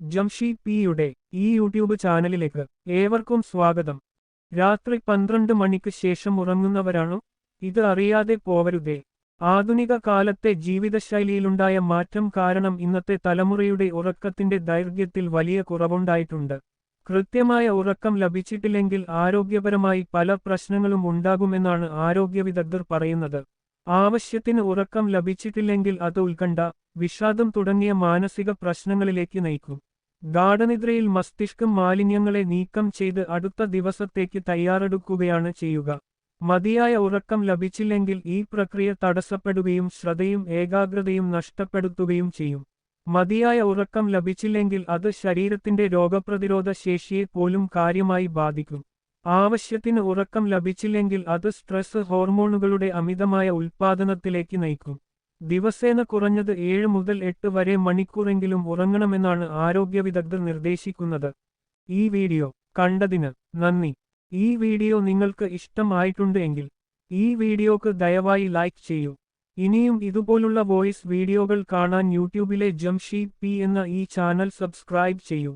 ജംഷി പിയുടെ ഈ യൂട്യൂബ് ചാനലിലേക്ക് ഏവർക്കും സ്വാഗതം. രാത്രി പന്ത്രണ്ട് മണിക്ക് ശേഷം ഉറങ്ങുന്നവരാണോ? ഇത് അറിയാതെ പോവരുതേ. ആധുനിക കാലത്തെ ജീവിതശൈലിയിലുണ്ടായ മാറ്റം കാരണം ഇന്നത്തെ തലമുറയുടെ ഉറക്കത്തിന്റെ ദൈർഘ്യത്തിൽ വലിയ കുറവുണ്ടായിട്ടുണ്ട്. കൃത്യമായ ഉറക്കം ലഭിച്ചിട്ടില്ലെങ്കിൽ ആരോഗ്യപരമായി പല പ്രശ്നങ്ങളും ഉണ്ടാകുമെന്നാണ് ആരോഗ്യ വിദഗ്ധർ പറയുന്നത്. ആവശ്യത്തിന് ഉറക്കം ലഭിച്ചിട്ടില്ലെങ്കിൽ അത് ഉത്കണ്ഠ വിഷാദം തുടങ്ങിയ മാനസിക പ്രശ്നങ്ങളിലേക്ക് നയിക്കും. ഗാഠനിദ്രയിൽ മസ്തിഷ്കം മാലിന്യങ്ങളെ നീക്കം ചെയ്ത് അടുത്ത ദിവസത്തേക്ക് തയ്യാറെടുക്കുകയാണ് ചെയ്യുക. മതിയായ ഉറക്കം ലഭിച്ചില്ലെങ്കിൽ ഈ പ്രക്രിയ തടസ്സപ്പെടുകയും ശ്രദ്ധയും ഏകാഗ്രതയും നഷ്ടപ്പെടുത്തുകയും ചെയ്യും. മതിയായ ഉറക്കം ലഭിച്ചില്ലെങ്കിൽ അത് ശരീരത്തിന്റെ രോഗപ്രതിരോധ ശേഷിയെ പോലും കാര്യമായി ബാധിക്കും. ആവശ്യത്തിന് ഉറക്കം ലഭിച്ചില്ലെങ്കിൽ അത് സ്ട്രെസ് ഹോർമോണുകളുടെ അമിതമായ ഉൽപ്പാദനത്തിലേക്ക് നയിക്കും. ദിവസേന കുറഞ്ഞത് ഏഴ് മുതൽ എട്ട് വരെ മണിക്കൂറെങ്കിലും ഉറങ്ങണമെന്നാണ് ആരോഗ്യ വിദഗ്ധർ നിർദ്ദേശിക്കുന്നത്. ഈ വീഡിയോ കണ്ടതിന് നന്ദി. ഈ വീഡിയോ നിങ്ങൾക്ക് ഇഷ്ടമായിട്ടുണ്ട് എങ്കിൽ ഈ വീഡിയോക്ക് ദയവായി ലൈക്ക് ചെയ്യൂ. ഇനിയും ഇതുപോലുള്ള വോയിസ് വീഡിയോകൾ കാണാൻ യൂട്യൂബിലെ ജംഷീദ് പി എന്ന ഈ ചാനൽ സബ്സ്ക്രൈബ് ചെയ്യൂ.